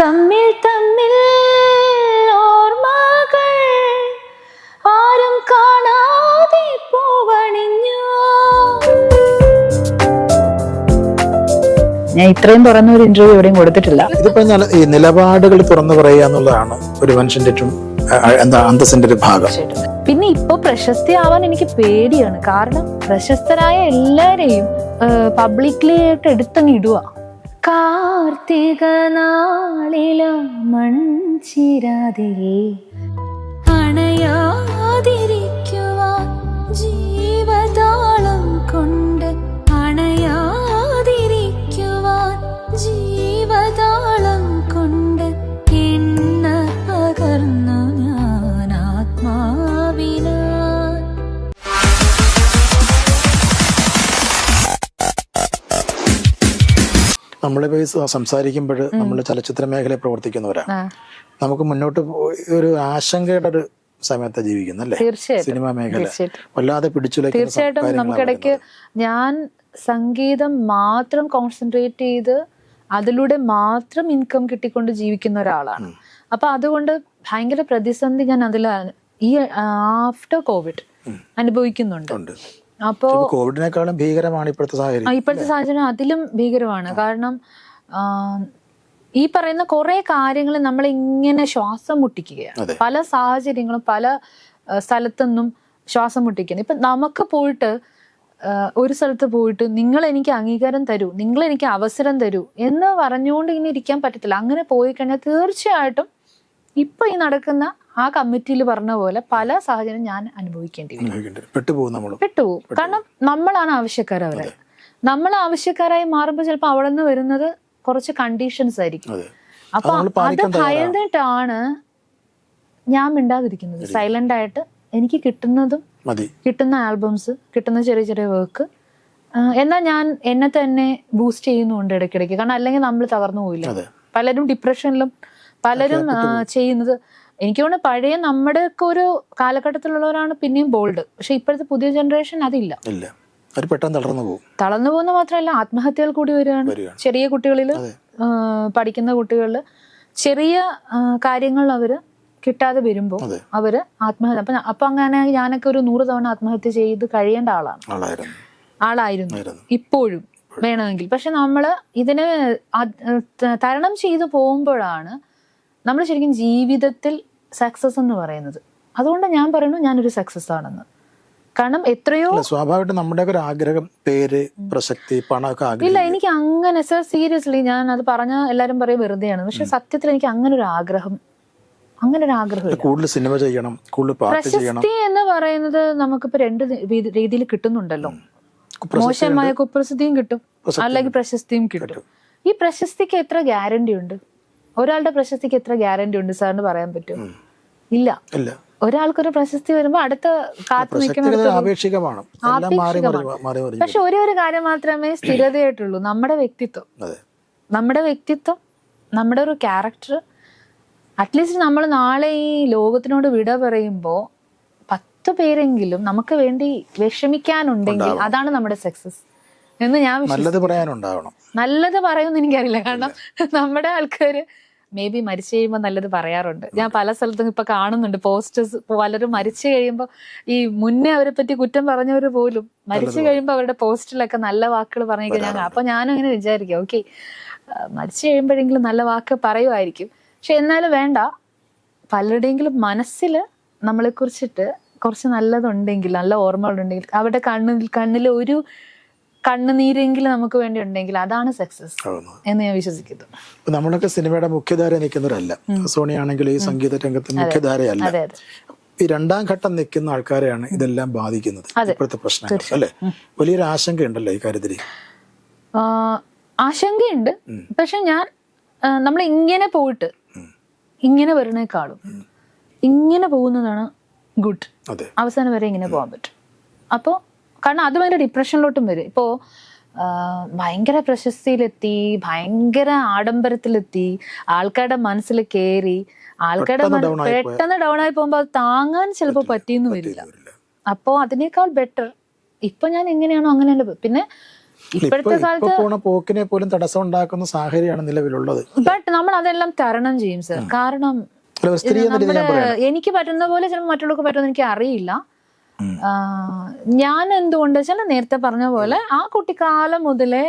തമ്മിൽ തമ്മിൽ ഓർമ്മകൾ ആരും കാണാതെ പൂവണിഞ്ഞു. ഞാൻ ഇത്രയും തുറന്ന ഒരു ഇന്റർവ്യൂ എവിടെയും കൊടുത്തിട്ടില്ല. ഇതിപ്പോ ഈ നിലപാടുകൾ തുറന്നു പറയുക എന്നുള്ളതാണ് ഒരു മനുഷ്യന്റെ എന്താ അന്തസ്സിന്റെ ഒരു ഭാഗം. പിന്നെ ഇപ്പൊ പ്രശസ്തി ആവാൻ എനിക്ക് പേടിയാണ്. കാരണം പ്രശസ്തരായ എല്ലാരെയും പബ്ലിക്ലി ആയിട്ട് എടുത്തങ്ങ് ഇടുക കാർത്തിക നാളിലും മൺചിരാതിൽ അണയാതിരിക്കുവാൻ നമ്മളിപ്പോ ഈ സ- സംസാരിക്കുമ്പോൾ നമ്മൾ ചലച്ചിത്ര മേഖലയിൽ പ്രവർത്തിക്കുന്നവരാണ്. നമുക്ക് മുന്നോട്ട് ഒരു ആശങ്കയുടെ ഒരു സമയത്ത് തീർച്ചയായിട്ടും. സിനിമാ മേഖല. വല്ലാതെ പിടിച്ചു തീർച്ചയായിട്ടും നമുക്കിടയ്ക്ക് ഞാൻ സംഗീതം മാത്രം കോൺസെൻട്രേറ്റ് ചെയ്ത് അതിലൂടെ മാത്രം ഇൻകം കിട്ടിക്കൊണ്ട് ജീവിക്കുന്ന ഒരാളാണ്. അപ്പൊ അതുകൊണ്ട് ഭയങ്കര പ്രതിസന്ധി ഞാൻ അതിൽ ഈ ആഫ്റ്റർ കോവിഡ് അനുഭവിക്കുന്നുണ്ട്. ഉണ്ട് അപ്പോ കോവിഡിനേക്കാളും ഭീകരമാണ് ഇപ്പോഴത്തെ സാഹചര്യം ഇപ്പോഴത്തെ സാഹചര്യം അതിലും ഭീകരമാണ്. കാരണം ഈ പറയുന്ന കുറെ കാര്യങ്ങൾ നമ്മൾ ഇങ്ങനെ ശ്വാസം മുട്ടിക്കുകയാണ്. പല സാഹചര്യങ്ങളും പല സ്ഥലത്തുനിന്നും ശ്വാസം മുട്ടിക്കുന്നു ഇപ്പൊ നമുക്ക് പോയിട്ട് ഒരു സ്ഥലത്ത് പോയിട്ട് നിങ്ങൾ എനിക്ക് അംഗീകാരം തരൂ നിങ്ങൾ എനിക്ക് അവസരം തരൂ എന്ന് പറഞ്ഞുകൊണ്ട് ഇങ്ങനെ ഇരിക്കാൻ പറ്റത്തില്ല. അങ്ങനെ പോയി കഴിഞ്ഞാൽ തീർച്ചയായിട്ടും ഇപ്പൊ ഈ നടക്കുന്ന ആ കമ്മിറ്റിയിൽ പറഞ്ഞ പോലെ പല സാഹചര്യം ഞാൻ അനുഭവിക്കേണ്ടി വരും. പെട്ടുപോകും കാരണം നമ്മളാണ് ആവശ്യക്കാർ അവരെ നമ്മൾ ആവശ്യക്കാരായി മാറുമ്പോൾ ചിലപ്പോൾ അവിടെ നിന്ന് വരുന്നത് കുറച്ച് കണ്ടീഷൻസ് ആയിരിക്കും. അപ്പൊ അത് ഭയന്നിട്ടാണ് ഞാൻ മിണ്ടാതിരിക്കുന്നത്. സൈലന്റ് ആയിട്ട് എനിക്ക് കിട്ടുന്നതും കിട്ടുന്ന ആൽബംസ് കിട്ടുന്ന ചെറിയ ചെറിയ വർക്ക് എന്നാൽ ഞാൻ എന്നെ തന്നെ ബൂസ്റ്റ് ചെയ്യുന്നുണ്ട് ഇടയ്ക്കിടയ്ക്ക്. കാരണം അല്ലെങ്കിൽ നമ്മൾ തകർന്നു പോയില്ല പലരും ഡിപ്രഷനിലും പലരും ചെയ്യുന്നത് എനിക്ക് തോന്നുന്നു പഴയ നമ്മുടെ ഒക്കെ ഒരു കാലഘട്ടത്തിലുള്ളവരാണ് പിന്നെയും ബോൾഡ്. പക്ഷെ ഇപ്പോഴത്തെ പുതിയ ജനറേഷൻ അതില്ല. ഇല്ല. അവർ പെട്ടെന്ന് തളർന്നു പോകും. തളർന്നു പോകുന്ന മാത്രമല്ല ആത്മഹത്യകൾ കൂടി വരികയാണ്. ചെറിയ കുട്ടികളിൽ പഠിക്കുന്ന കുട്ടികളിൽ ചെറിയ കാര്യങ്ങൾ അവർ കിട്ടാതെ വരുമ്പോൾ അവർ ആത്മഹത്യ അപ്പൊ അപ്പൊ അങ്ങനെ ഞാനൊക്കെ ഒരു നൂറ് തവണ ആത്മഹത്യ ചെയ്ത് കഴിയേണ്ട ആളാണ്. ആളായിരുന്നു. ആളായിരുന്നു. ഇപ്പോഴും വേണമെങ്കിൽ. പക്ഷെ നമ്മൾ ഇതിനെ തരണം ചെയ്തു പോകുമ്പോഴാണ് നമ്മൾ ശരിക്കും ജീവിതത്തിൽ സക്സസ് എന്ന് പറയുന്നത്. അതുകൊണ്ട് ഞാൻ പറയുന്നു ഞാനൊരു സക്സസ് ആണെന്ന്. കാരണം എത്രയോ സ്വാഭാവികമായിട്ട് നമ്മുടെയൊക്കെ ഒരു ആഗ്രഹം പേര് പ്രസക്തി പണമൊക്കെ ഇല്ല എനിക്ക് അങ്ങനെ സർ സീരിയസ്ലി ഞാൻ അത് പറഞ്ഞ എല്ലാരും പറയും വെറുതെയാണ്. പക്ഷെ സത്യത്തിൽ എനിക്ക് അങ്ങനെ ഒരു ആഗ്രഹം അങ്ങനെ ഒരു ആഗ്രഹം കൂടുതൽ സിനിമ ചെയ്യണം കൂടുതൽ പ്രശസ്തി എന്ന് പറയുന്നത് നമുക്കിപ്പോ രണ്ട് രീതിയിൽ കിട്ടുന്നുണ്ടല്ലോ. മോശമായ കുപ്രസിദ്ധിയും കിട്ടും. അല്ലെങ്കിൽ പ്രശസ്തിയും കിട്ടും. ഈ പ്രശസ്തിക്ക് എത്ര ഗ്യാരണ്ടി ഉണ്ട്? ഒരാളുടെ പ്രശസ്തിക്ക് എത്ര ഗ്യാരണ്ടി ഉണ്ട് സാറിന് പറയാൻ പറ്റും ഇല്ല. ഒരാൾക്കൊരു പ്രശസ്തി വരുമ്പോ അടുത്ത കാത്തു ആപേക്ഷികമാണ്. പക്ഷെ ഒരേ ഒരു കാര്യം മാത്രമേ സ്ഥിരതയായിട്ടുള്ളൂ. നമ്മുടെ വ്യക്തിത്വം. നമ്മുടെ വ്യക്തിത്വം നമ്മുടെ ഒരു ക്യാരക്ടർ അറ്റ്ലീസ്റ്റ് നമ്മൾ നാളെ ഈ ലോകത്തിനോട് വിട പറയുമ്പോ പത്ത് പേരെങ്കിലും നമുക്ക് വേണ്ടി വിഷമിക്കാനുണ്ടെങ്കിൽ അതാണ് നമ്മുടെ സക്സസ് എന്ന് ഞാൻ. നല്ലത് പറയാനുണ്ടാവണം. നല്ലത് പറയുമെന്ന് എനിക്കറിയില്ല. കാരണം നമ്മുടെ ആൾക്കാര് മേ ബി മരിച്ചു കഴിയുമ്പോൾ നല്ലത് പറയാറുണ്ട്. ഞാൻ പല സ്ഥലത്തും ഇപ്പൊ കാണുന്നുണ്ട് പോസ്റ്റേഴ്സ് പലരും മരിച്ചു കഴിയുമ്പോൾ ഈ മുന്നേ അവരെ പറ്റി കുറ്റം പറഞ്ഞവർ പോലും മരിച്ചു കഴിയുമ്പോൾ അവരുടെ പോസ്റ്റിലൊക്കെ നല്ല വാക്കുകൾ പറഞ്ഞിരിക്കും ഞാൻ അപ്പൊ ഞാനും അങ്ങനെ വിചാരിക്കും ഓക്കെ മരിച്ചു കഴിയുമ്പോഴെങ്കിലും നല്ല വാക്ക് പറയുമായിരിക്കും പക്ഷെ എന്നാലും വേണ്ട. പലരുടെയെങ്കിലും മനസ്സിൽ നമ്മളെ കുറിച്ചിട്ട് കുറച്ച് നല്ലതുണ്ടെങ്കിൽ നല്ല ഓർമ്മകളുണ്ടെങ്കിൽ അവരുടെ കണ്ണിൽ കണ്ണിൽ ഒരു കണ്ണുനീരെങ്കിലും നമുക്ക് വേണ്ടി ഉണ്ടെങ്കിൽ അതാണ് സക്സസ് എന്ന് ഞാൻ വിശ്വസിക്കുന്നു. നമ്മളൊക്കെ സിനിമയുടെ മുഖ്യധാര നിൽക്കുന്നവരല്ല. സോണി ആണെങ്കിൽ ഈ സംഗീത രംഗത്ത് മുഖ്യധാരയല്ല. ഈ രണ്ടാം ഘട്ടം നിൽക്കുന്ന ആൾക്കാരെയാണ് ഇതെല്ലാം ബാധിക്കുന്നത്. ഇപ്പോഴത്തെ പ്രശ്നം അല്ലെ? വലിയൊരു ആശങ്കയുണ്ടല്ലോ ഈ കാര്യത്തിൽ. ആശങ്കയുണ്ട്. പക്ഷെ ഞാൻ നമ്മൾ ഇങ്ങനെ പോയിട്ട് ഇങ്ങനെ വരുന്നേക്കാളും ഇങ്ങനെ പോകുന്നതാണ് ഗുഡ് അവസാനം വരെ ഇങ്ങനെ പോകാൻ പറ്റും. അപ്പോൾ കാരണം അത് ഭയങ്കര ഡിപ്രഷനിലോട്ടും വരും. ഇപ്പോൾ ഭയങ്കര പ്രശസ്തിയിലെത്തി ഭയങ്കര ആഡംബരത്തിലെത്തി ആൾക്കാരുടെ മനസ്സിൽ കയറി ആൾക്കാരുടെ പെട്ടെന്ന് ഡൗൺ ആയി പോകുമ്പോൾ അത് താങ്ങാൻ ചിലപ്പോൾ പറ്റിയെന്ന് വരില്ല. അപ്പോൾ അതിനേക്കാൾ ബെറ്റർ ഇപ്പൊ ഞാൻ എങ്ങനെയാണോ അങ്ങനെ പിന്നെ ഇപ്പോഴത്തെ കാലത്ത് പോണ പോക്കിനെ പോലും തടസ്സം ഉണ്ടാക്കുന്ന സാഹചര്യമാണ് നിലവിലുള്ളത്. ബട്ട് നമ്മൾ അതെല്ലാം തരണം ചെയ്യും സർ കാരണം എനിക്ക് പറ്റുന്ന പോലെ ചിലപ്പോൾ മറ്റുള്ളവർക്ക് പറ്റുമെന്ന് എനിക്ക് അറിയില്ല. ഞാൻ എന്തുകൊണ്ട് വെച്ചാൽ നേരത്തെ പറഞ്ഞ പോലെ ആ കുട്ടിക്കാലം മുതലേ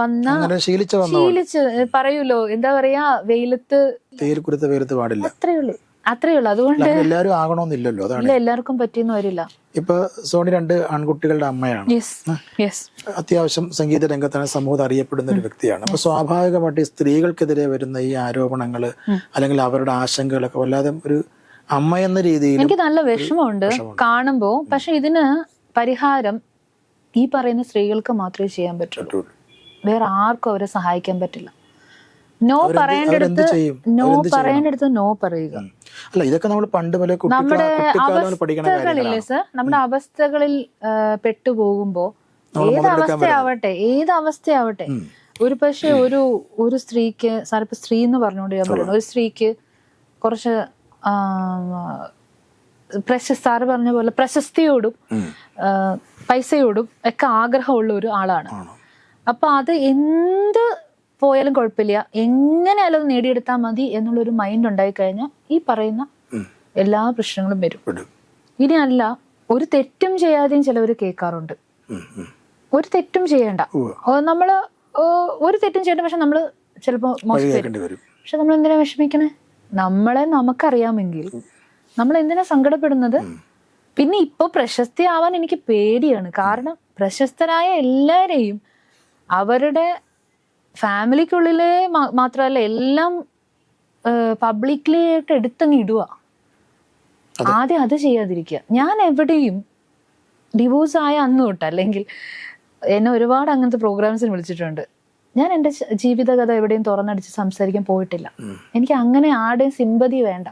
വന്ന ശീലിച്ച് പറയൂലോ എന്താ പറയാ വെയിലത്ത് തേയിൽ കുരുത്ത വെയിലത്ത് പാടില്ല. അത്രേ ഉള്ളൂ അത്രേ ഉള്ളൂ. അതുകൊണ്ട് എല്ലാവരും ആകണമെന്നില്ലല്ലോ ഇല്ല എല്ലാവർക്കും പറ്റിയെന്ന് വരില്ല. ഇപ്പൊ സോണി രണ്ട് ആൺകുട്ടികളുടെ അമ്മയാണ്. അത്യാവശ്യം സംഗീത രംഗത്താണ് സമൂഹം അറിയപ്പെടുന്ന ഒരു വ്യക്തിയാണ്. അപ്പൊ സ്വാഭാവികമായിട്ട് ഈ സ്ത്രീകൾക്കെതിരെ വരുന്ന ഈ ആരോപണങ്ങൾ അല്ലെങ്കിൽ അവരുടെ ആശങ്കകളൊക്കെ വല്ലാതെ ഒരു അമ്മ എന്ന രീതിയിൽ എനിക്ക് നല്ല വിഷമമുണ്ട്. കാണുമ്പോ. പക്ഷെ ഇതിന് പരിഹാരം ഈ പറയുന്ന സ്ത്രീകൾക്ക് മാത്രമേ ചെയ്യാൻ പറ്റുള്ളൂ. വേറെ ആർക്കും അവരെ സഹായിക്കാൻ പറ്റില്ല. നോ പറയേണ്ടടുത്ത് നോ? പറയേണ്ടടുത്ത് നോ പറയുക. അല്ല ഇതൊക്കെ നമ്മൾ പണ്ട് മുതലേ പഠിക്കണ അവസ്ഥകളില്ലേ സർ നമ്മുടെ അവസ്ഥകളിൽ പെട്ടുപോകുമ്പോ ഏത് അവസ്ഥയാവട്ടെ ഏത് അവസ്ഥയാവട്ടെ. ഒരു പക്ഷെ ഒരു ഒരു സ്ത്രീക്ക് സാറിപ്പോ സ്ത്രീ എന്ന് പറഞ്ഞുകൊണ്ട് ഞാൻ പറയുന്നു. ഒരു സ്ത്രീക്ക് കുറച്ച് പ്രശസ്തി സാറ് പറഞ്ഞ പോലെ പ്രശസ്തിയോടും പൈസയോടും ഒക്കെ ആഗ്രഹമുള്ള ഒരു ആളാണ്. അപ്പൊ അത് എന്ത് പോയാലും കുഴപ്പമില്ല. എങ്ങനെയാലും അത് നേടിയെടുത്താൽ മതി എന്നുള്ളൊരു മൈൻഡ് ഉണ്ടായി കഴിഞ്ഞാൽ ഈ പറയുന്ന എല്ലാ പ്രശ്നങ്ങളും വരും. ഇനിയല്ല ഇനി അല്ല ഒരു തെറ്റും ചെയ്യാതെയും ചിലവർ കേൾക്കാറുണ്ട്. ഒരു തെറ്റും ചെയ്യണ്ട. നമ്മൾ ഒരു തെറ്റും ചെയ്യണ്ട പക്ഷെ നമ്മൾ ചിലപ്പോ മോശം പക്ഷെ നമ്മൾ എന്തിനാ വിഷമിക്കണേ? നമ്മളെ നമുക്കറിയാമെങ്കിൽ നമ്മൾ എന്തിനാ സങ്കടപ്പെടുന്നത് പിന്നെ ഇപ്പൊ പ്രശസ്തി ആവാൻ എനിക്ക് പേടിയാണ്. കാരണം പ്രശസ്തരായ എല്ലാവരെയും അവരുടെ ഫാമിലിക്കുള്ളിലെ മാത്രമല്ല എല്ലാം പബ്ലിക്കലി ആയിട്ട് എടുത്തങ്ങ് ഇടുക. ആദ്യം അത് ചെയ്യാതിരിക്കുക. ഞാൻ എവിടെയും ഡിവോഴ്സ് ആയ അന്ന് തൊട്ട് അല്ലെങ്കിൽ എന്നെ ഒരുപാട് അങ്ങനത്തെ പ്രോഗ്രാംസിന് വിളിച്ചിട്ടുണ്ട്. ഞാൻ എന്റെ ജീവിതകഥ എവിടെയും തുറന്നടിച്ച് സംസാരിക്കാൻ പോയിട്ടില്ല. എനിക്ക് അങ്ങനെ ആരുടെയും സിമ്പതി വേണ്ട.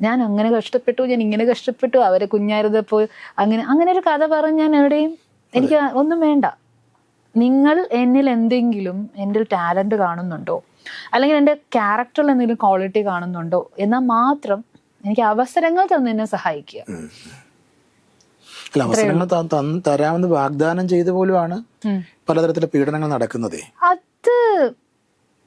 ഞാൻ അങ്ങനെ കഷ്ടപ്പെട്ടു ഞാൻ ഇങ്ങനെ കഷ്ടപ്പെട്ടു അവരെ കുഞ്ഞായിരുന്നപ്പോൾ അങ്ങനെ അങ്ങനെ ഒരു കഥ പറഞ്ഞ് ഞാൻ എവിടെയും എനിക്ക് ഒന്നും വേണ്ട. നിങ്ങൾ എന്നിൽ എന്തെങ്കിലും എന്റെ ടാലന്റ് കാണുന്നുണ്ടോ? അല്ലെങ്കിൽ എന്റെ ക്യാരക്ടറിൽ എന്തെങ്കിലും ക്വാളിറ്റി കാണുന്നുണ്ടോ? എന്നാൽ മാത്രം എനിക്ക് അവസരങ്ങൾ തന്നെ എന്നെ സഹായിക്കുക. അല്ല അവസരങ്ങൾ തരാമെന്ന് വാഗ്ദാനം ചെയ്ത പോലുമാണ്. പലതരത്തിലെ പീഡനങ്ങൾ നടക്കുന്നതേ? അത്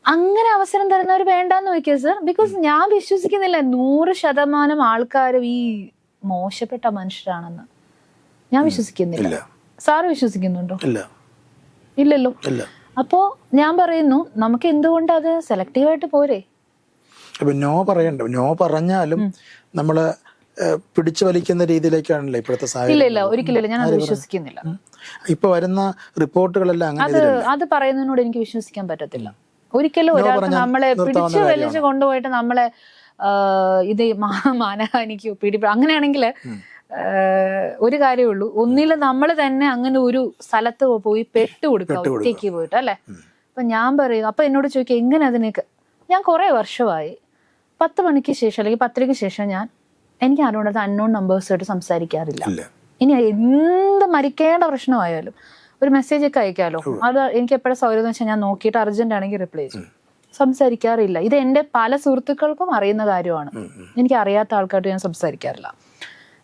അങ്ങനെ അവസരം തരുന്നവർ വേണ്ടാന്ന് നോക്കിയത് സർ. ബിക്കോസ് ഞാൻ വിശ്വസിക്കുന്നില്ല. നൂറ് ശതമാനം ആൾക്കാരും ഈ മോശപ്പെട്ട മനുഷ്യരാണെന്ന്. ഞാൻ വിശ്വസിക്കുന്നില്ല. സാർ വിശ്വസിക്കുന്നുണ്ടോ? ഇല്ല. ഇല്ലല്ലോ. അപ്പോ ഞാൻ പറയുന്നു നമുക്ക് എന്തുകൊണ്ട് അത് സെലക്റ്റീവായിട്ട് പോരെ? അപ്പൊ നോ പറയണ്ട. നോ പറഞ്ഞാലും നമ്മൾ പിടിച്ചു വലിക്കുന്ന രീതിയിലേക്കാണല്ലോ ഇപ്പോഴത്തെ ഇല്ല സാഹചര്യം ഇല്ല. ഒരിക്കലും ഞാൻ അത് വിശ്വസിക്കുന്നില്ല. ഇപ്പൊ വരുന്ന റിപ്പോർട്ടുകളെല്ലാം അങ്ങനെ അത് അത് പറയുന്നതിനോട് എനിക്ക് വിശ്വസിക്കാൻ പറ്റത്തില്ല. ഒരിക്കലും ഒരാൾക്ക് നമ്മളെ പിടിച്ചു വലിച്ചു കൊണ്ടുപോയിട്ട് നമ്മളെ ഇത് മാനഹാനിക്ക് പീഡിപ്പ അങ്ങനെയാണെങ്കിൽ ഒരു കാര്യമേ ഉള്ളൂ. ഒന്നിൽ നമ്മൾ തന്നെ അങ്ങനെ ഒരു സ്ഥലത്ത് പോയി പെട്ട് കൊടുക്കുക ഒറ്റയ്ക്ക് പോയിട്ട് അല്ലെ? അപ്പൊ ഞാൻ പറയും അപ്പൊ എന്നോട് ചോദിക്കുക എങ്ങനെ അതിനൊക്കെ? ഞാൻ കുറെ വർഷമായി പത്ത് മണിക്ക് ശേഷം അല്ലെങ്കിൽ പത്തരയ്ക്ക് ശേഷം ഞാൻ എനിക്ക് ആരോടത് അൺനോൺ നമ്പേഴ്സായിട്ട് സംസാരിക്കാറില്ല. ഇനി എന്ത് മരിക്കേണ്ട പ്രശ്നമായാലും ഒരു മെസ്സേജ് ഒക്കെ അയക്കാലോ? അത് എനിക്ക് എപ്പോഴും സൗകര്യം വെച്ചാൽ ഞാൻ നോക്കിയിട്ട് അർജന്റ് ആണെങ്കിൽ റിപ്ലൈ ചെയ്യും. സംസാരിക്കാറില്ല. ഇത് എന്റെ പല സുഹൃത്തുക്കൾക്കും അറിയുന്ന കാര്യമാണ്. എനിക്ക് അറിയാത്ത ആൾക്കാരോട് ഞാൻ സംസാരിക്കാറില്ല.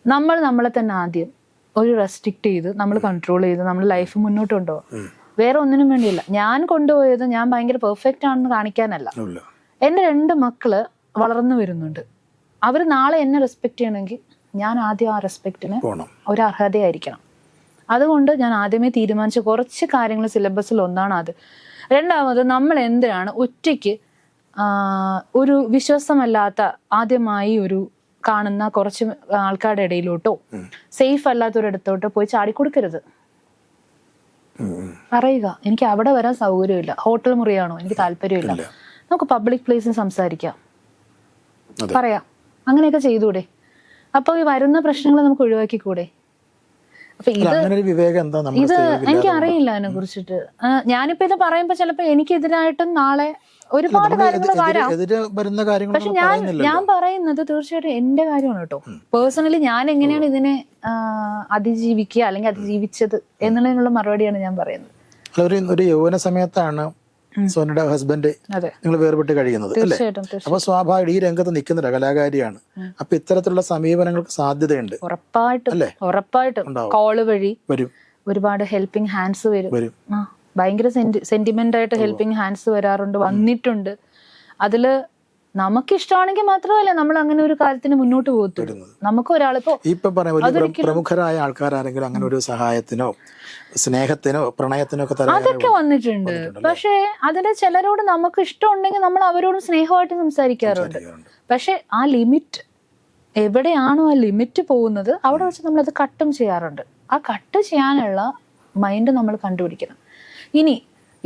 നമ്മൾ നമ്മളെ തന്നെ ആദ്യം ഒരു റെസ്ട്രിക്ട് ചെയ്ത് നമ്മൾ കൺട്രോൾ ചെയ്ത് നമ്മൾ ലൈഫ് മുന്നോട്ട് കൊണ്ടുപോകും വേറെ ഒന്നിനും വേണ്ടിയില്ല. ഞാൻ കൊണ്ടുപോയത് ഞാൻ ഭയങ്കര പെർഫെക്റ്റ് ആണെന്ന് കാണിക്കാനല്ല. എന്റെ എന്റെ രണ്ട് മക്കൾ വളർന്നു വരുന്നുണ്ട്. അവർ നാളെ എന്നെ റെസ്പെക്ട് ചെയ്യണമെങ്കിൽ ഞാൻ ആദ്യം ആ റെസ്പെക്റ്റിന് ഒരു അർഹതയായിരിക്കണം അതുകൊണ്ട് ഞാൻ ആദ്യമേ തീരുമാനിച്ച കുറച്ച് കാര്യങ്ങൾ സിലബസിൽ ഒന്നാണ് അത് രണ്ടാമത് നമ്മൾ എന്തിനാണ് ഒറ്റയ്ക്ക് ഒരു വിശ്വാസമല്ലാത്ത ആദ്യമായി ഒരു കാണുന്ന കുറച്ച് ആൾക്കാരുടെ ഇടയിലോട്ടോ സേഫ് അല്ലാത്തൊരിടത്തോട്ടോ പോയി ചാടിക്കൊടുക്കരുത്. പറയുക എനിക്ക് അവിടെ വരാൻ സൗകര്യമില്ല. ഹോട്ടൽ മുറിയാണോ? എനിക്ക് താല്പര്യമില്ല. നമുക്ക് പബ്ലിക് പ്ലേസിൽ സംസാരിക്കാം. പറയാം. അങ്ങനെയൊക്കെ ചെയ്തൂടെ? അപ്പൊ ഈ വരുന്ന പ്രശ്നങ്ങൾ നമുക്ക് ഒഴിവാക്കിക്കൂടെ? അപ്പൊ അല്ല, ഇത് ഇത് എനിക്ക് അറിയില്ല അതിനെ കുറിച്ചിട്ട്. ഞാനിപ്പോ ഇത് പറയുമ്പോ ചിലപ്പോ എനിക്കെതിരായിട്ടും നാളെ ഒരുപാട് കാര്യങ്ങൾ വരാം. പക്ഷെ ഞാൻ ഞാൻ പറയുന്നത് തീർച്ചയായിട്ടും എന്റെ കാര്യമാണ് കേട്ടോ. പേഴ്സണലി ഞാൻ എങ്ങനെയാണ് ഇതിനെ അതിജീവിക്കുക അല്ലെങ്കിൽ അതിജീവിച്ചത് എന്നുള്ളതിനുള്ള മറുപടിയാണ് ഞാൻ പറയുന്നത്. ഒരു യൗവന സമയത്താണ് സോനയുടെ ഹസ്ബൻഡ് നിങ്ങൾ വേർപെട്ട് കഴിയുന്നത് അല്ലേ? അപ്പൊ സ്വാഭാവികം ഈ രംഗത്ത് നിൽക്കുന്ന കലാകാരിയാണ്. അപ്പൊ ഇത്തരത്തിലുള്ള സമീപനങ്ങൾക്ക് സാധ്യതയുണ്ട്. ഉറപ്പായിട്ടും അല്ലേ? ഉറപ്പായിട്ടും. കോൾ വഴി വരും. ഒരുപാട് ഹെൽപ്പിംഗ് ഹാൻഡ്സ് വരും. വരും. ഭയങ്കര സെന്റിമെന്റ് ആയിട്ട് ഹെൽപ്പിംഗ് ഹാൻഡ്സ് വരാറുണ്ട് വന്നിട്ടുണ്ട്. അതിൽ നമുക്ക് ഇഷ്ടമാണെങ്കിൽ മാത്രമല്ല നമ്മൾ അങ്ങനെ ഒരു കാര്യത്തിന് മുന്നോട്ട് പോകത്തുള്ളൂ. നമുക്ക് ഒരാളിപ്പോ ഇപ്പൊ പറയാം വലിയ പ്രമുഖരായ ആൾക്കാരാരെങ്കിലും അങ്ങനെ ഒരു സഹായത്തിനോ സ്നേഹത്തിനോ പ്രണയത്തിനോ ഒക്കെ അതൊക്കെ വന്നിട്ടുണ്ട്. പക്ഷേ അതിന്റെ ചിലരോട് നമുക്ക് ഇഷ്ടമുണ്ടെങ്കിൽ നമ്മൾ അവരോട് സ്നേഹമായിട്ട് സംസാരിക്കാറുണ്ട്. പക്ഷെ ആ ലിമിറ്റ് എവിടെയാണോ ആ ലിമിറ്റ് പോകുന്നത് അവിടെ വെച്ച് നമ്മൾ അത് കട്ടും ചെയ്യാറുണ്ട്. ആ കട്ട് ചെയ്യാനുള്ള മൈൻഡ് നമ്മൾ കണ്ടുപിടിക്കണം. ഇനി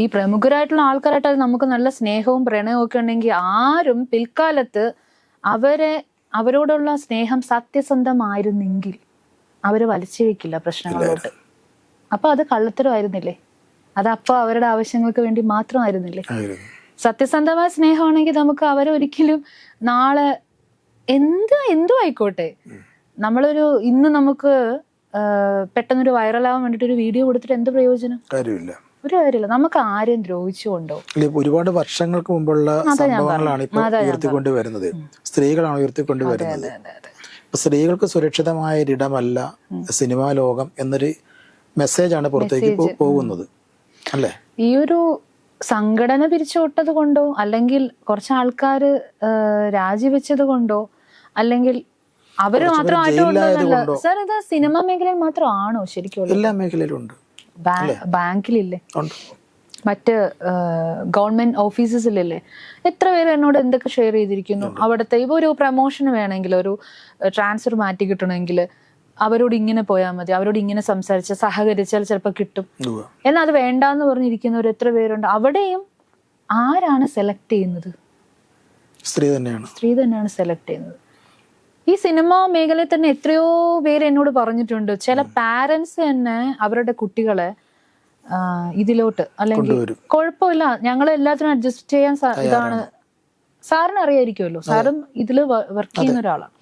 ഈ പ്രമുഖരായിട്ടുള്ള ആൾക്കാരായിട്ട് നമുക്ക് നല്ല സ്നേഹവും പ്രണയവും ഒക്കെ ഉണ്ടെങ്കിൽ ആരും പിൽക്കാലത്ത് അവരെ അവരോടുള്ള സ്നേഹം സത്യസന്ധമായിരുന്നെങ്കിൽ അവർ വലിച്ചിഴക്കില്ല പ്രശ്നങ്ങളോട്ട്. അപ്പൊ അത് കള്ളത്തരമായിരുന്നില്ലേ? അത് അപ്പൊ അവരുടെ ആവശ്യങ്ങൾക്ക് വേണ്ടി മാത്രമായിരുന്നില്ലേ. സത്യസന്ധമായ സ്നേഹമാണെങ്കിൽ നമുക്ക് അവരെ ഒരിക്കലും നാളെ എന്ത് എന്തു ആയിക്കോട്ടെ. നമ്മളൊരു ഇന്ന് നമുക്ക് പെട്ടെന്നൊരു വൈറലാവാൻ വേണ്ടിട്ട് ഒരു വീഡിയോ കൊടുത്തിട്ട് എന്ത് പ്രയോജനം? കാര്യമില്ല. ഒരു കാര്യമില്ല. നമുക്ക് ആരും ദ്രോഹിച്ചുകൊണ്ടോ ഒരുപാട് വർഷങ്ങൾക്ക് മുമ്പുള്ള സംഭവങ്ങളാണ് ഇപ്പൊ ഉയർത്തിക്കൊണ്ട് വരുന്നത്. സ്ത്രീകളാണ് ഉയർത്തിക്കൊണ്ട് വരുന്നത് സ്ത്രീകൾക്ക് സുരക്ഷിതമായ ഒരിടമല്ല സിനിമാ ലോകം എന്നൊരു മെസ്സേജാണ് പുറത്തേക്ക് പോകുന്നത്. അല്ലേ? ഈ ഒരു സംഘടന പിരിച്ചുവിട്ടത് കൊണ്ടോ അല്ലെങ്കിൽ കുറച്ച് ആൾക്കാർ രാജിവെച്ചത് കൊണ്ടോ അല്ലെങ്കിൽ അവർ മാത്രം സർ ഇത് സിനിമ മേഖലയിൽ മാത്രമാണോ ശരിക്കും? എല്ലാ മേഖലയിലും ഉണ്ട്. ബാങ്കിലില്ലേ? മറ്റ് ഗവൺമെന്റ് ഓഫീസസിലല്ലേ? എത്ര പേര് എന്നോട് എന്തൊക്കെ ഷെയർ ചെയ്തിരിക്കുന്നു? അവിടുത്തെ ഇപ്പൊ ഒരു പ്രൊമോഷൻ വേണമെങ്കിൽ ഒരു ട്രാൻസ്ഫർ മാറ്റി കിട്ടണമെങ്കിൽ അവരോട് ഇങ്ങനെ പോയാൽ മതി. അവരോട് ഇങ്ങനെ സംസാരിച്ച സഹകരിച്ചാൽ ചിലപ്പോൾ കിട്ടും. എന്നാൽ അത് വേണ്ടാന്ന് പറഞ്ഞിരിക്കുന്നവർ എത്ര പേരുണ്ട്? അവിടെയും ആരാണ് സെലക്ട് ചെയ്യുന്നത്? സ്ത്രീ തന്നെയാണ്. സ്ത്രീ തന്നെയാണ് സെലക്ട് ചെയ്യുന്നത്. ഈ സിനിമ മേഖലയിൽ തന്നെ എത്രയോ പേര് എന്നോട് പറഞ്ഞിട്ടുണ്ട്. ചില പാരന്റ്സ് തന്നെ അവരുടെ കുട്ടികളെ ഇതിലോട്ട് അല്ലെങ്കിൽ കുഴപ്പമില്ല. ഞങ്ങൾ എല്ലാത്തിനും അഡ്ജസ്റ്റ് ചെയ്യാൻ ഇതാണ്. സാറിന് അറിയായിരിക്കുമല്ലോ. സാറും ഇതിൽ വർക്ക് ചെയ്യുന്ന ഒരാളാണ്.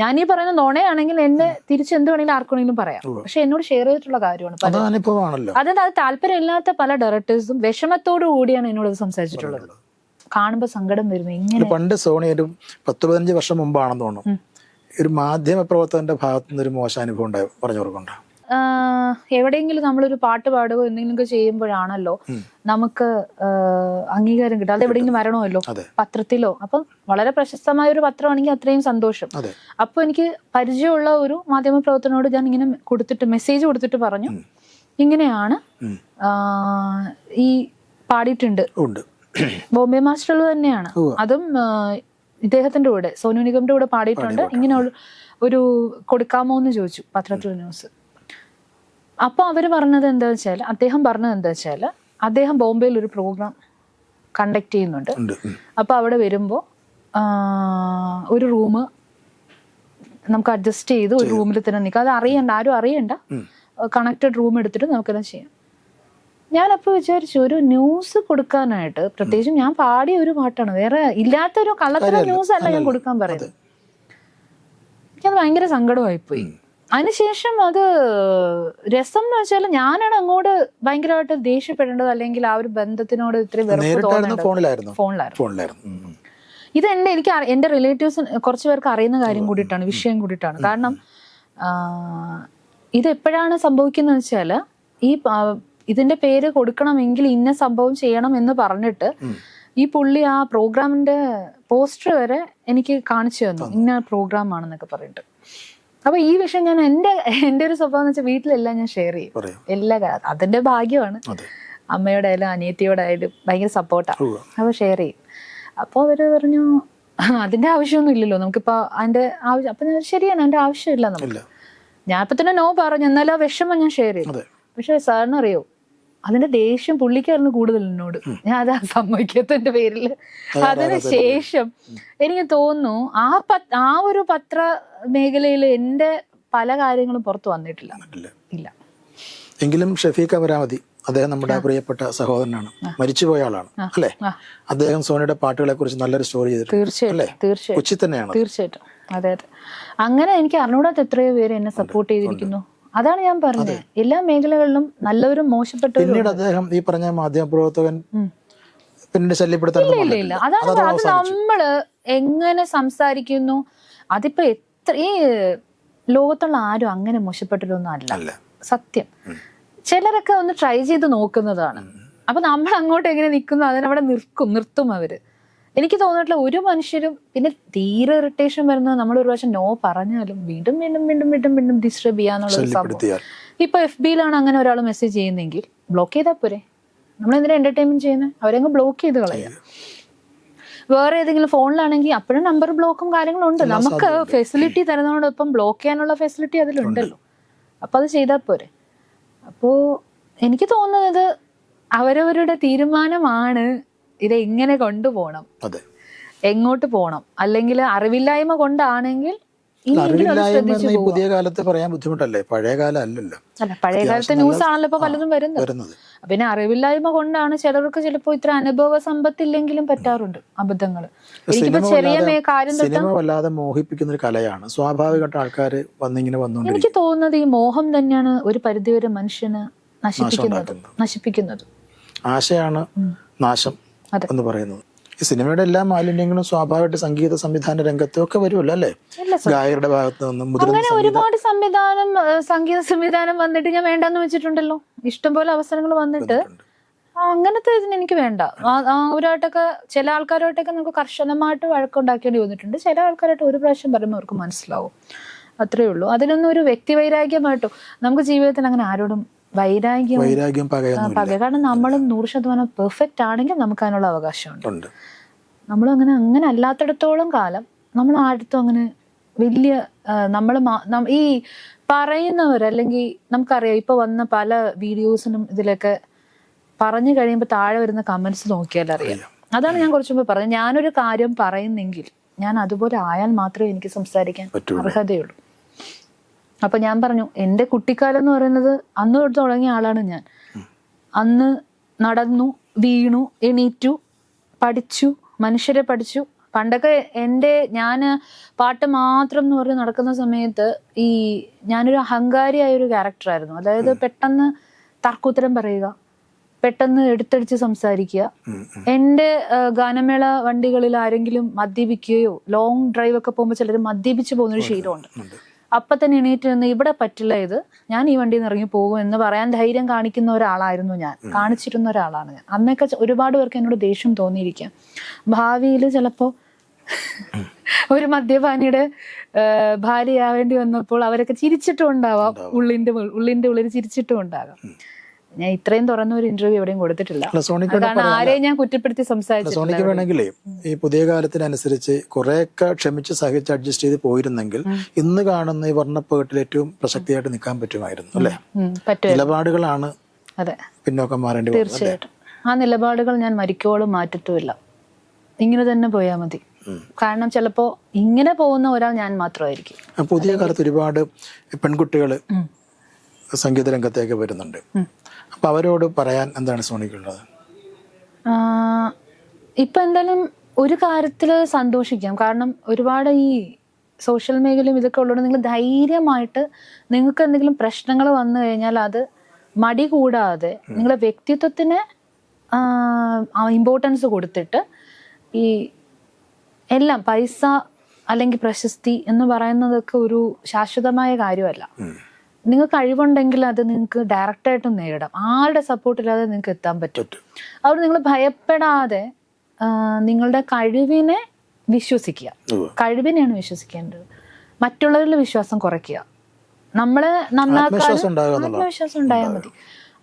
ഞാൻ ഈ പറയുന്ന നോണയാണെങ്കിൽ എന്നെ തിരിച്ച് എന്ത് വേണമെങ്കിലും ആർക്ക് വേണമെങ്കിലും പറയാം പക്ഷെ എന്നോട് ഷെയർ ചെയ്തിട്ടുള്ള കാര്യമാണ് അതായത് അത് താല്പര്യമില്ലാത്ത പല ഡയറക്ടേഴ്സും വിഷമത്തോടു കൂടിയാണ് എന്നോട് സംസാരിച്ചിട്ടുള്ളത്. കാണുമ്പോൾ സങ്കടം വരുന്നത് ഇങ്ങനെ. പണ്ട് സോണി ഒരു പത്ത് പതിനഞ്ച് വർഷം മുമ്പാണെന്ന് തോന്നുന്നു. ഒരു മാധ്യമ പ്രവർത്തകന്റെ ഭാഗത്തു നിന്ന് ഒരു മോശം അനുഭവം ഉണ്ടായി പറഞ്ഞവർക്കുണ്ടോ എവിടെയെങ്കിലും നമ്മളൊരു പാട്ട് പാടുകയോ എന്തെങ്കിലുമൊക്കെ ചെയ്യുമ്പോഴാണല്ലോ നമുക്ക് അംഗീകാരം കിട്ടും അത് എവിടെയെങ്കിലും വരണമല്ലോ. പത്രത്തിലോ? അപ്പം വളരെ പ്രശസ്തമായ ഒരു പത്രമാണെങ്കിൽ അത്രയും സന്തോഷം. അപ്പൊ അപ്പോൾ എനിക്ക് പരിചയമുള്ള ഒരു മാധ്യമ പ്രവർത്തനോട് ഞാൻ ഇങ്ങനെ കൊടുത്തിട്ട് മെസ്സേജ് കൊടുത്തിട്ട് പറഞ്ഞു. ഇങ്ങനെയാണ് ഈ പാടിയിട്ടുണ്ട്. ബോംബെ മാസ്റ്ററുകൾ തന്നെയാണ്. അതും ഇദ്ദേഹത്തിന്റെ കൂടെ സോനു നിഗമിന്റെ കൂടെ പാടിയിട്ടുണ്ട്. ഇങ്ങനെ ഒരു- ഒരു കൊടുക്കാമോ എന്ന് ചോദിച്ചു പത്രത്തിൽ ന്യൂസ്. അപ്പൊ അവർ പറഞ്ഞത് എന്താ വെച്ചാൽ അദ്ദേഹം പറഞ്ഞത് എന്താ വെച്ചാൽ അദ്ദേഹം ബോംബെയിൽ ഒരു പ്രോഗ്രാം കണ്ടക്ട് ചെയ്യുന്നുണ്ട്. അപ്പോൾ അവിടെ വരുമ്പോ ഒരു റൂം നമുക്ക് അഡ്ജസ്റ്റ് ചെയ്ത് ഒരു റൂമിൽ തന്നെ നിൽക്കാം. അത് അറിയണ്ട ആരും അറിയണ്ട. കണക്റ്റഡ് റൂം എടുത്തിട്ട് നമുക്കെല്ലാം ചെയ്യാം. ഞാനപ്പോൾ വിചാരിച്ചു ഒരു ന്യൂസ് കൊടുക്കാനായിട്ട് പ്രത്യേകിച്ചും ഞാൻ പാടിയ ഒരു പാട്ടാണ്. വേറെ ഇല്ലാത്തൊരു കള്ളത്തര ന്യൂസ് അല്ല ഞാൻ കൊടുക്കാൻ പറയുന്നത്. എനിക്കത് ഭയങ്കര സങ്കടമായി പോയി അതിനുശേഷം അത് രസം എന്ന് വെച്ചാൽ ഞാനാണ് അങ്ങോട്ട് ഭയങ്കരമായിട്ട് ദേഷ്യപ്പെടേണ്ടത് അല്ലെങ്കിൽ ആ ഒരു ബന്ധത്തിനോട് ഇത്രയും വെറുപ്പ് ഫോണിലായിരുന്നു. ഇത് എന്റെ എനിക്ക് എന്റെ റിലേറ്റീവ്സ് കുറച്ച് പേർക്ക് അറിയുന്ന കാര്യം കൂടിയിട്ടാണ് വിഷയം കൂടിയിട്ടാണ്. കാരണം ഇത് എപ്പോഴാണ് സംഭവിക്കുന്നത് വെച്ചാൽ ഈ ഇതിന്റെ പേര് കൊടുക്കണമെങ്കിൽ ഇന്ന സംഭവം ചെയ്യണം എന്ന് പറഞ്ഞിട്ട് ഈ പുള്ളി ആ പ്രോഗ്രാമിന്റെ പോസ്റ്റർ വരെ എനിക്ക് കാണിച്ചു തന്നു. ഇന്ന പ്രോഗ്രാം ആണെന്നൊക്കെ പറഞ്ഞിട്ട്. അപ്പൊ ഈ വിഷയം ഞാൻ എന്റെ എന്റെ ഒരു സ്വഭാവം എന്ന് വെച്ചാൽ വീട്ടിലെല്ലാം ഞാൻ ഷെയർ ചെയ്യും. എല്ലാ അതിന്റെ ഭാഗ്യമാണ്. അമ്മയുടെ ആയാലും അനിയത്തിയോടെ ആയാലും ഭയങ്കര സപ്പോർട്ടാണ് അപ്പൊ ഷെയർ ചെയ്യും. അപ്പോൾ അവർ പറഞ്ഞു അതിന്റെ ആവശ്യമൊന്നും ഇല്ലല്ലോ. നമുക്കിപ്പോ അതിന്റെ ആവശ്യം അപ്പൊ ഞാൻ ശരിയാണ്. അതിന്റെ ആവശ്യമില്ല നമുക്ക്. ഞാൻ ഇപ്പൊ തന്നെ നോ പറഞ്ഞു. എന്നാലും ആ വിഷമം ഞാൻ ഷെയർ ചെയ്തു. അതെ. പക്ഷെ സാറിന് അറിയോ? അതിന്റെ ദേഷ്യം പുള്ളിക്കായിരുന്നു കൂടുതൽ എന്നോട്. ഞാൻ അത് സമ്മതിക്കത്തിന്റെ പേരിൽ അതിനുശേഷം എനിക്ക് തോന്നുന്നു ആ പ- ആ ഒരു പത്ര മേഖലയിൽ എന്റെ പല കാര്യങ്ങളും പുറത്തു വന്നിട്ടില്ല. ഇല്ല. എങ്കിലും ഷഫീഖ് അമരാവതി അദ്ദേഹം നമ്മുടെ പ്രിയപ്പെട്ട സഹോദരനാണ്. മരിച്ചുപോയ ആളാണ്. അല്ലേ? അദ്ദേഹം സോണിയുടെ പാട്ടുകളെ കുറിച്ച് നല്ലൊരു സ്റ്റോറി ചെയ്തിട്ടുണ്ട്. കൊച്ചി തന്നെയാണ് തീർച്ചയായിട്ടും. അതെ അതെ. അങ്ങനെ എനിക്ക് അറിഞ്ഞൂടാത്ത എത്രയോ പേര് എന്നെ സപ്പോർട്ട് ചെയ്തിരിക്കുന്നു. അതാണ് ഞാൻ പറഞ്ഞത്. എല്ലാ മേഖലകളിലും നല്ലവരും മോശപ്പെട്ടവരും പിന്നീട് അദ്ദേഹം ഈ പറഞ്ഞ മാധ്യമപ്രവർത്തകൻ പിന്നീട് ശല്യപ്പെടുത്താൻ ഇല്ല ഇല്ല അതാണ് അത് നമ്മൾ എങ്ങനെ സംസാരിക്കുന്നു? അതിപ്പോ എത്ര ഈ ലോകത്തുള്ള ആരും അങ്ങനെ മോശപ്പെട്ടിട്ടൊന്നും അല്ല. അല്ല. സത്യം. ചിലരൊക്കെ ഒന്ന് ട്രൈ ചെയ്ത് നോക്കുന്നതാണ്. അപ്പൊ നമ്മൾ അങ്ങോട്ട് എങ്ങനെ നിൽക്കുന്നു? അതിനവിടെ നിർക്കും നിർത്തും അവർ. എനിക്ക് തോന്നിയിട്ടുള്ള ഒരു മനുഷ്യരും പിന്നെ തീരെ ഇറിറ്റേഷൻ വരുന്നത് നമ്മൾ ഒരു പ്രാവശ്യം നോ പറഞ്ഞാലും വീണ്ടും വീണ്ടും വീണ്ടും വീണ്ടും വീണ്ടും ഡിസ്റ്റർബ് ചെയ്യാന്നുള്ള ഒരു സംഭവം ഇപ്പൊ എഫ് ബിയിലാണ് അങ്ങനെ ഒരാൾ മെസ്സേജ് ചെയ്യുന്നെങ്കിൽ ബ്ലോക്ക് ചെയ്താൽ പോരെ? നമ്മൾ എന്തിനാ എന്റർടൈൻമെന്റ് ചെയ്യുന്നത് അവരങ്ങ് ബ്ലോക്ക് ചെയ്ത് കളയാം. വേറെ ഏതെങ്കിലും ഫോണിലാണെങ്കിൽ അപ്പോഴും നമ്പർ ബ്ലോക്കും കാര്യങ്ങളും ഉണ്ട്. നമുക്ക് ഫെസിലിറ്റി തരുന്നതോടൊപ്പം ബ്ലോക്ക് ചെയ്യാനുള്ള ഫെസിലിറ്റി അതിലുണ്ടല്ലോ. അപ്പൊ അത് ചെയ്താൽ പോരെ? അപ്പോ എനിക്ക് തോന്നുന്നത് അവരവരുടെ തീരുമാനമാണ് ഇത് എങ്ങനെ കൊണ്ടുപോകണം. അതെ. എങ്ങോട്ട് പോകണം? അല്ലെങ്കിൽ അറിവില്ലായ്മ കൊണ്ടാണെങ്കിൽ അറിവില്ലായ്മ പുതിയ കാലത്ത് പറയാൻ ബുദ്ധിമുട്ടല്ലേ? പഴയ കാലം അല്ലല്ലോ. അല്ല പഴയ കാലത്തെ ന്യൂസ് ആണല്ലോ ഇപ്പൊ പലതും വരുന്നത്. പിന്നെ അറിവില്ലായ്മ കൊണ്ടാണ് ചിലർക്ക് ചിലപ്പോ ഇത്ര അനുഭവ സമ്പത്തില്ലെങ്കിലും പറ്റാറുണ്ട് അബദ്ധങ്ങൾ. എനിക്കിപ്പോ സിനിമ ചെറിയ വല്ലാതെ മോഹിപ്പിക്കുന്ന ഒരു കലയാണ്. സ്വാഭാവികമായിട്ട് ആൾക്കാർ വന്നിങ്ങനെ വന്നു എനിക്ക് തോന്നുന്നത് ഈ മോഹം തന്നെയാണ് ഒരു പരിധിവരെ മനുഷ്യന് നശിപ്പിക്കുന്നത്. നശിപ്പിക്കുന്നത്. ആശയാണ് നാശം. എന്ന് പറയുന്നത് ഈ സിനിമയുടെ എല്ലാ മാലിന്യങ്ങളും സ്വാഭാവികമായിട്ട് സംഗീത സംവിധാന രംഗത്തും ഒക്കെ വരുമല്ലോ അല്ലേ? ഗായകരുടെ ഭാഗത്ത് നിന്നും അങ്ങനെ ഒരുപാട് സംവിധാനം സംഗീത സംവിധാനം വന്നിട്ട് ഞാൻ വേണ്ടെന്ന് വെച്ചിട്ടുണ്ടല്ലോ. ഇഷ്ടംപോലെ അവസരങ്ങൾ വന്നിട്ട്. അങ്ങനത്തെ ഇതിന് എനിക്ക് വേണ്ട. ആ ചില ആൾക്കാരോട്ടൊക്കെ നമുക്ക് കർശനമായിട്ട് വഴക്കുണ്ടാക്കേണ്ടി വന്നിട്ടുണ്ട്. ചില ആൾക്കാരായിട്ട് ഒരു പ്രാവശ്യം പറയുമ്പോൾ അവർക്ക് മനസ്സിലാവും. അത്രേ ഉള്ളൂ. അതിനൊന്നും ഒരു വ്യക്തിവൈരാഗ്യമായിട്ടോ നമുക്ക് ജീവിതത്തിൽ അങ്ങനെ ആരോടും വൈരാഗ്യം വൈരാഗ്യം പക. കാരണം നമ്മൾ നൂറ് ശതമാനം പെർഫെക്റ്റ് ആണെങ്കിൽ നമുക്ക് അതിനുള്ള അവകാശമുണ്ട് ഉണ്ട്. നമ്മൾ അങ്ങനെ അങ്ങനെ അല്ലാത്തിടത്തോളം കാലം നമ്മൾ ആടുത്തും അങ്ങനെ വലിയ നമ്മൾ ഈ പറയുന്നവർ അല്ലെങ്കിൽ നമുക്കറിയാം ഇപ്പൊ വന്ന പല വീഡിയോസിനും ഇതിലൊക്കെ പറഞ്ഞു കഴിയുമ്പോൾ താഴെ വരുന്ന കമന്റ്സ് നോക്കിയാൽ അറിയാം. അതാണ് ഞാൻ കുറച്ച് മുമ്പ് പറഞ്ഞത്. ഞാനൊരു കാര്യം പറയുന്നെങ്കിൽ ഞാൻ അതുപോലെ ആയാൽ മാത്രമേ എനിക്ക് സംസാരിക്കാൻ. അർഹതയുള്ളൂ. അപ്പൊ ഞാൻ പറഞ്ഞു എന്റെ കുട്ടിക്കാലം എന്ന് പറയുന്നത് അന്ന് തൊട്ട് തുടങ്ങിയ ആളാണ് ഞാൻ. അന്ന് നടന്നു വീണു എണീറ്റു പഠിച്ചു മനുഷ്യരെ പഠിച്ചു. പണ്ടൊക്കെ എന്റെ ഞാൻ പാട്ട് മാത്രം എന്ന് പറഞ്ഞ് നടക്കുന്ന സമയത്ത് ഈ ഞാനൊരു അഹങ്കാരിയായ ഒരു ക്യാരക്ടറായിരുന്നു അതായത് പെട്ടെന്ന് തർക്കുത്തരം പറയുക പെട്ടെന്ന് എടുത്തടിച്ച് സംസാരിക്കുക. എന്റെ ഗാനമേള വണ്ടികളിൽ ആരെങ്കിലും മദ്യപിക്കുകയോ ലോങ് ഡ്രൈവ് ഒക്കെ പോകുമ്പോൾ ചിലർ മദ്യപിച്ച് പോകുന്നൊരു ശീലമുണ്ട്. അപ്പൊ തന്നെ എണീറ്റ് നിന്ന് ഇവിടെ പറ്റില്ല ഇത്. ഞാൻ ഈ വണ്ടിയിൽ നിന്ന് ഇറങ്ങി പോകും എന്ന് പറയാൻ ധൈര്യം കാണിക്കുന്ന ഒരാളായിരുന്നു ഞാൻ. കാണിച്ചിരുന്ന ഒരാളാണ് ഞാൻ. അന്നൊക്കെ ഒരുപാട് പേർക്ക് എന്നോട് ദേഷ്യം തോന്നിയിരിക്കാം. ഭാവിയിൽ ചിലപ്പോ ഒരു മദ്യപാനിയുടെ ഭാര്യയാവേണ്ടി വന്നപ്പോൾ അവരൊക്കെ ചിരിച്ചിട്ടും ഉണ്ടാവാം. ഉള്ളിന്റെ ഉള്ളിന്റെ ഉള്ളിൽ ചിരിച്ചിട്ടും ഉണ്ടാകാം. ഞാൻ ഇത്രയും തുറന്ന ഒരു ഇന്റർവ്യൂ എവിടെയും കൊടുത്തിട്ടില്ല. അതാണ് ആരെയും ഞാൻ കുറ്റപ്പെടുത്തി സംസാരിച്ചു സോണിക്ക് വേണമെങ്കിലേ ഈ പുതിയ കാലത്തിനനുസരിച്ച് കുറെയൊക്കെ ക്ഷമിച്ച് സഹിച്ച് അഡ്ജസ്റ്റ് ചെയ്ത് പോയിരുന്നെങ്കിൽ ഇന്ന് കാണുന്ന ഈ വർണപ്പേട്ടിൽ ഏറ്റവും പ്രസക്തിയായിട്ട് നിൽക്കാൻ പറ്റുമായിരുന്നു അല്ലേ? നിലപാടുകളാണ് അതെ. പിന്നോക്കം മാറേണ്ടി തീർച്ചയായിട്ടും. ആ നിലപാടുകൾ ഞാൻ മരിക്കോളും മാറ്റത്തുമില്ല. ഇങ്ങനെ തന്നെ പോയാൽ മതി. കാരണം ചിലപ്പോ ഇങ്ങനെ പോകുന്ന ഒരാൾ ഞാൻ മാത്രമായിരിക്കും. പുതിയ കാലത്ത് ഒരുപാട് പെൺകുട്ടികൾ സംഗീത രംഗത്തേക്ക് വരുന്നുണ്ട്. അപ്പൊ അവരോട് പറയാൻ എന്താണ് സോണിക്കുള്ളത്? ഇപ്പം ഇപ്പൊ എന്തായാലും ഒരു കാര്യത്തിൽ സന്തോഷിക്കാം. കാരണം ഒരുപാട് ഈ സോഷ്യൽ മേഖലയും ഇതൊക്കെ ഉള്ളതുകൊണ്ട് നിങ്ങൾ ധൈര്യമായിട്ട് നിങ്ങൾക്ക് എന്തെങ്കിലും പ്രശ്നങ്ങൾ വന്നു കഴിഞ്ഞാൽ അത് മടി കൂടാതെ നിങ്ങളുടെ വ്യക്തിത്വത്തിന് ഇമ്പോർട്ടൻസ് കൊടുത്തിട്ട് ഈ എല്ലാം പൈസ അല്ലെങ്കിൽ പ്രശസ്തി എന്ന് പറയുന്നതൊക്കെ ഒരു ശാശ്വതമായ കാര്യമല്ല. നിങ്ങൾക്ക് കഴിവുണ്ടെങ്കിൽ അത് നിങ്ങൾക്ക് ഡയറക്റ്റായിട്ടും നേരിടാം. ആരുടെ സപ്പോർട്ട് ഇല്ലാതെ നിങ്ങൾക്ക് എത്താൻ പറ്റും. അവർ നിങ്ങൾ ഭയപ്പെടാതെ നിങ്ങളുടെ കഴിവിനെ വിശ്വസിക്കുക. കഴിവിനെയാണ് വിശ്വസിക്കേണ്ടത്. മറ്റുള്ളവരിൽ വിശ്വാസം കുറയ്ക്കുക. നമ്മൾ നന്നാക്കാൻ ആത്മവിശ്വാസം ഉണ്ടായാൽ മതി.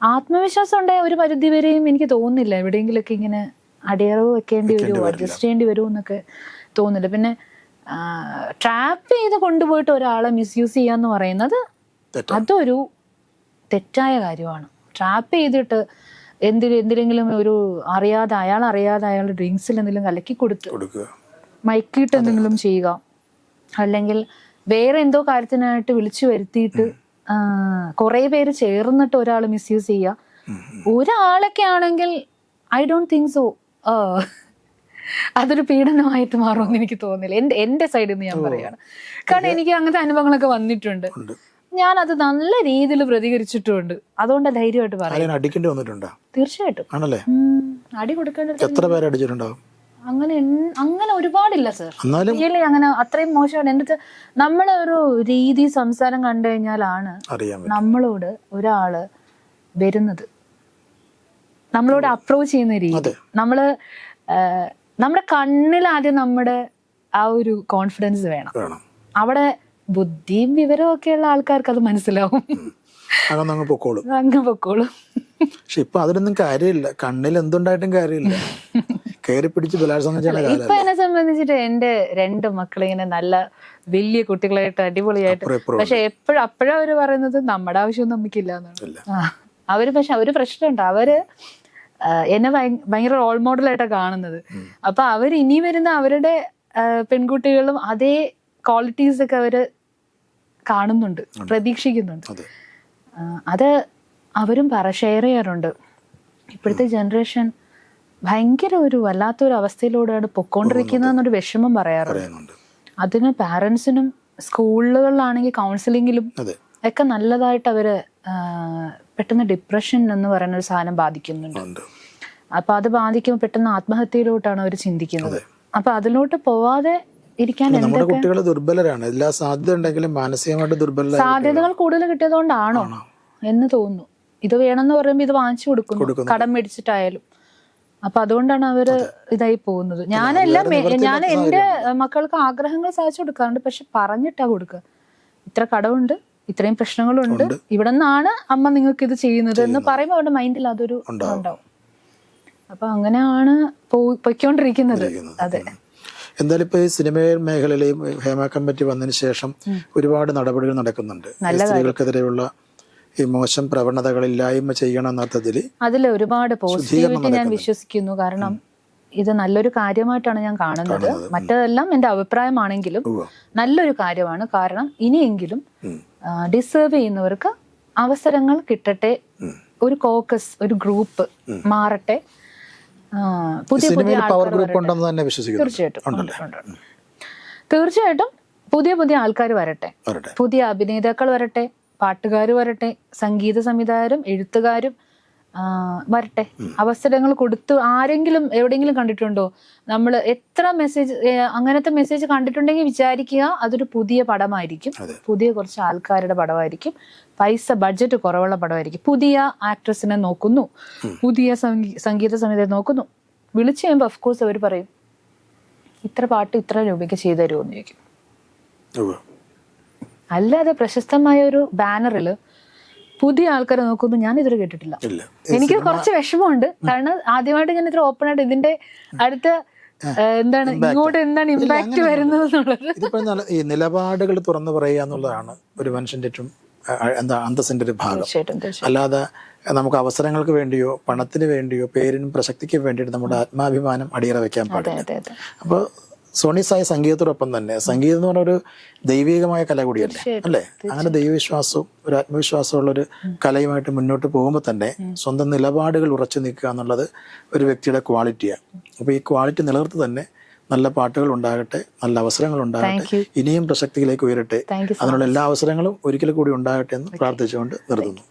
ആത്മവിശ്വാസം ഉണ്ടായ ഒരു പരിധി വരെയും എനിക്ക് തോന്നുന്നില്ല. എവിടെയെങ്കിലൊക്കെ ഇങ്ങനെ അടിയറവ് വെക്കേണ്ടി വരുമോ അഡ്ജസ്റ്റ് ചെയ്യേണ്ടി വരുമോ എന്നൊക്കെ തോന്നുന്നില്ല. പിന്നെ ട്രാപ്പ് ചെയ്ത് കൊണ്ടുപോയിട്ട് ഒരാളെ മിസ്യൂസ് ചെയ്യാന്ന് പറയുന്നത്. അതൊരു തെറ്റായ കാര്യമാണ്. ട്രാപ്പ് ചെയ്തിട്ട് എന്തിന് എന്തിനെങ്കിലും ഒരു അറിയാതെ അയാൾ അറിയാതെ അയാൾ ഡ്രിങ്ക്സിൽ എന്തെങ്കിലും കലക്കി കൊടുത്ത് കൊടുക്കുക. മയക്കിയിട്ട് എന്തെങ്കിലും ചെയ്യുക. അല്ലെങ്കിൽ വേറെ എന്തോ കാര്യത്തിനായിട്ട് വിളിച്ചു വരുത്തിയിട്ട് കുറെ പേര് ചേർന്നിട്ട് ഒരാൾ മിസ്യൂസ് ചെയ്യുക. ഒരാളൊക്കെ ആണെങ്കിൽ ഐ ഡോണ്ട് തിങ്ക് സോ അതൊരു പീഡനമായിട്ട് മാറുമെന്ന് എനിക്ക് തോന്നുന്നില്ല എന്റെ എന്റെ സൈഡിൽ നിന്ന് ഞാൻ പറയാണ്. കാരണം എനിക്ക് അങ്ങനത്തെ അനുഭവങ്ങളൊക്കെ വന്നിട്ടുണ്ട്. ഞാൻ അത് നല്ല രീതിയിൽ പ്രതികരിച്ചിട്ടുണ്ട്. അതുകൊണ്ട് ധൈര്യമായിട്ട് പറയാം. അടിക്കേണ്ടി വന്നിട്ടുണ്ടോ? തീർച്ചയായിട്ടും. ആണല്ലേ? അടി കൊടുക്കേണ്ടത് എത്ര പേരെ അടിച്ചിട്ടുണ്ടാവും? അങ്ങനെ അങ്ങനെ ഒരുപാടില്ല സർ ഇല്ല അങ്ങനെ അത്രയും മോശമാണ്. അടുത്ത് നമ്മളെ ഒരു രീതി സംസാരം കണ്ടു കഴിഞ്ഞാലാണ് നമ്മളോട് ഒരാൾ വരുന്നത്. നമ്മളോട് അപ്രോച്ച് ചെയ്യുന്ന രീതി. നമ്മൾ നമ്മുടെ കണ്ണിൽ ആദ്യം നമ്മുടെ ആ ഒരു കോൺഫിഡൻസ് വേണം. അവിടെ ബുദ്ധിയും വിവരവും ഒക്കെയുള്ള ആൾക്കാർക്ക് അത് മനസ്സിലാവും. അങ്ങനെ അങ്ങ് പൊക്കോളും. അങ്ങ് പൊക്കോളും. പക്ഷെ ഇപ്പൊ അതിനൊന്നും കാര്യമില്ല. കണ്ണിൽ എന്തുണ്ടായിട്ടും കാര്യമില്ല. കയറി പിടിച്ച് ബലാത്സംഗം ഇപ്പൊ എന്നെ സംബന്ധിച്ചിട്ട് എന്റെ രണ്ട് മക്കളിങ്ങനെ നല്ല വലിയ കുട്ടികളായിട്ട് അടിപൊളിയായിട്ട് പക്ഷെ എപ്പോഴും അപ്പോഴും അവർ പറയുന്നത് നമ്മുടെ ആവശ്യം നമുക്കില്ല എന്നാണ്. അവർ പക്ഷെ അവർ പ്രശ്നമുണ്ട്. അവർ എന്നെ ഭയ- ഭയങ്കര റോൾ മോഡലായിട്ടാണ് കാണുന്നത്. അപ്പൊ അവർ ഇനി വരുന്ന അവരുടെ പെൺകുട്ടികളും അതേ ക്വാളിറ്റീസ് ഒക്കെ അവർ കാണുന്നുണ്ട് പ്രതീക്ഷിക്കുന്നുണ്ട്. അതെ. അവരും പറ ഷെയർ ചെയ്യാറുണ്ട്. ഇപ്പോഴത്തെ ജനറേഷൻ ഭയങ്കര ഒരു വല്ലാത്തൊരു അവസ്ഥയിലൂടെയാണ് പൊക്കോണ്ടിരിക്കുന്നതെന്നൊരു വിഷമം പറയാറുണ്ട്. അതിന് പാരൻസിനും സ്കൂളുകളിലാണെങ്കിൽ കൗൺസിലിങ്ങിലും ഒക്കെ നല്ലതായിട്ട് അവർ പെട്ടെന്ന് ഡിപ്രഷൻ എന്ന് പറയുന്ന ഒരു സാധനം ബാധിക്കുന്നുണ്ട്. അപ്പൊ അത് ബാധിക്കുമ്പോൾ പെട്ടെന്ന് ആത്മഹത്യയിലോട്ടാണ് അവർ ചിന്തിക്കുന്നത്. അപ്പൊ അതിലോട്ട് പോവാതെ നമ്മുടെ കുട്ടികൾ ദുർബലരാണ്. എല്ലാ സാധ്യത ഉണ്ടെങ്കിലും മാനസികമായിട്ട് ദുർബല സാധ്യതകൾ കൂടുതൽ കിട്ടിയതുകൊണ്ടാണോ എന്ന് തോന്നുന്നു. ഇത് വേണമെന്ന് പറയുമ്പോൾ ഇത് വാങ്ങിച്ചു കൊടുക്കുന്നു. കടം മേടിച്ചിട്ടായാലും. അപ്പൊ അതുകൊണ്ടാണ് അവർ ഇതായി പോകുന്നത്. ഞാനെല്ലാം ഞാൻ എന്റെ മക്കൾക്ക് ആഗ്രഹങ്ങൾ സാധിച്ചു കൊടുക്കാറുണ്ട്. പക്ഷെ പറഞ്ഞിട്ടാ കൊടുക്കുക. ഇത്ര കടമുണ്ട് ഇത്രയും പ്രശ്നങ്ങളുണ്ട്. ഇവിടെ നിന്നാണ് അമ്മ നിങ്ങൾക്ക് ഇത് ചെയ്യുന്നത് എന്ന് പറയുമ്പോൾ അവരുടെ മൈൻഡിൽ അതൊരു ഉണ്ടാവും. അപ്പൊ അങ്ങനെയാണ് പോയിക്കൊണ്ടിരിക്കുന്നത്. അതെ. എന്തായാലും ഇപ്പൊ ഈ സിനിമ മേഖലയിലെയും ഹേമ കമ്മിറ്റി വന്നതിന് ശേഷം ഒരുപാട് നടപടികൾ നടക്കുന്നുണ്ട്. സ്ത്രീകൾക്കെതിരെയുള്ള ഈ മോശം പ്രവണതകൾ ഇല്ലായ്മ ചെയ്യണം എന്ന അർത്ഥത്തിൽ അതിൽ ഒരുപാട് പോസിറ്റിവിറ്റി ഞാൻ വിശ്വസിക്കുന്നു. കാരണം ഇത് നല്ലൊരു കാര്യമായിട്ടാണ് ഞാൻ കാണുന്നത്. മറ്റതെല്ലാം എന്റെ അഭിപ്രായമാണെങ്കിലും നല്ലൊരു കാര്യമാണ്. കാരണം ഇനിയെങ്കിലും ഡിസേർവ് ചെയ്യുന്നവർക്ക് അവസരങ്ങൾ കിട്ടട്ടെ. ഒരു കോക്കസ് ഒരു ഗ്രൂപ്പ് മാറട്ടെ. പുതിയ പുതിയ പവർ ഗ്രൂപ്പ് ഉണ്ടെന്ന് തന്നെ വിശ്വസിക്കുന്നു തീർച്ചയായിട്ടും. തീർച്ചയായിട്ടും പുതിയ പുതിയ ആൾക്കാർ വരട്ടെ. വരട്ടെ. പുതിയ അഭിനേതാക്കൾ വരട്ടെ പാട്ടുകാർ വരട്ടെ സംഗീത സംവിധായകരും എഴുത്തുകാരും വരട്ടെ. അവസരങ്ങൾ കൊടുത്തു ആരെങ്കിലും എവിടെയെങ്കിലും കണ്ടിട്ടുണ്ടോ? നമ്മൾ എത്ര മെസ്സേജ് അങ്ങനത്തെ മെസ്സേജ് കണ്ടിട്ടുണ്ടെങ്കിൽ വിചാരിക്കുക അതൊരു പുതിയ പടമായിരിക്കും. പുതിയ കുറച്ച് ആൾക്കാരുടെ പടമായിരിക്കും. പൈസ ബഡ്ജറ്റ് കുറവുള്ള പടമായിരിക്കും. പുതിയ ആക്ട്രസിനെ നോക്കുന്നു. പുതിയ സംഗീ- സംഗീത സംഗീതം നോക്കുന്നു. വിളിച്ചു കഴിയുമ്പോൾ ഓഫ്കോഴ്സ് അവർ പറയും ഇത്ര പാട്ട് ഇത്ര രൂപയ്ക്ക് ചെയ്തു തരുമോ എന്ന് ചോദിക്കും അല്ലാതെ പ്രശസ്തമായ ഒരു ബാനറിൽ പുതിയ ആൾക്കാരെ നോക്കുമ്പോൾ ഞാൻ ഇതുവരെ കേട്ടിട്ടില്ല എനിക്ക് കുറച്ച് വിഷമമുണ്ട്. കാരണം ആദ്യമായിട്ട് ഞാൻ ഇത്ര ഓപ്പൺ ആയിട്ട് ഇതിന്റെ അടുത്ത എന്താണ് ഇങ്ങോട്ട് എന്താണ് ഇമ്പാക്ട് വരുന്നത് നിലപാടുകൾ തുറന്നു പറയുക എന്നുള്ളതാണ് ഒരു മനുഷ്യന്റെ ഏറ്റവും എന്താ അന്തസ്സിന്റെ ഒരു ഭാഗം. അല്ലാതെ നമുക്ക് അവസരങ്ങൾക്ക് വേണ്ടിയോ പണത്തിന് വേണ്ടിയോ പേരിനും പ്രസക്തിക്കും വേണ്ടിയിട്ട് നമ്മുടെ ആത്മാഭിമാനം അടിയറ വെക്കാൻ പാടില്ല. അപ്പോൾ സോണി സായി സംഗീതത്തോടൊപ്പം തന്നെ സംഗീതം എന്ന് പറഞ്ഞ ഒരു ദൈവികമായ കല കൂടിയല്ലേ? അല്ലേ? അങ്ങനെ ദൈവവിശ്വാസവും ഒരു ആത്മവിശ്വാസവും ഉള്ള ഒരു കലയുമായിട്ട് മുന്നോട്ട് പോകുമ്പോൾ തന്നെ സ്വന്തം നിലപാടുകൾ ഉറച്ചു നിൽക്കുക എന്നുള്ളത് ഒരു വ്യക്തിയുടെ ക്വാളിറ്റിയാണ് അപ്പോൾ ഈ ക്വാളിറ്റി നിലനിർത്തി തന്നെ നല്ല പാട്ടുകൾ ഉണ്ടാകട്ടെ നല്ല അവസരങ്ങൾ ഉണ്ടാകട്ടെ ഇനിയും പ്രസക്തിയിലേക്ക് ഉയരട്ടെ. അതിനുള്ള എല്ലാ അവസരങ്ങളും ഒരിക്കൽ കൂടി ഉണ്ടാകട്ടെ എന്ന് പ്രാർത്ഥിച്ചുകൊണ്ട് നിർത്തുന്നു.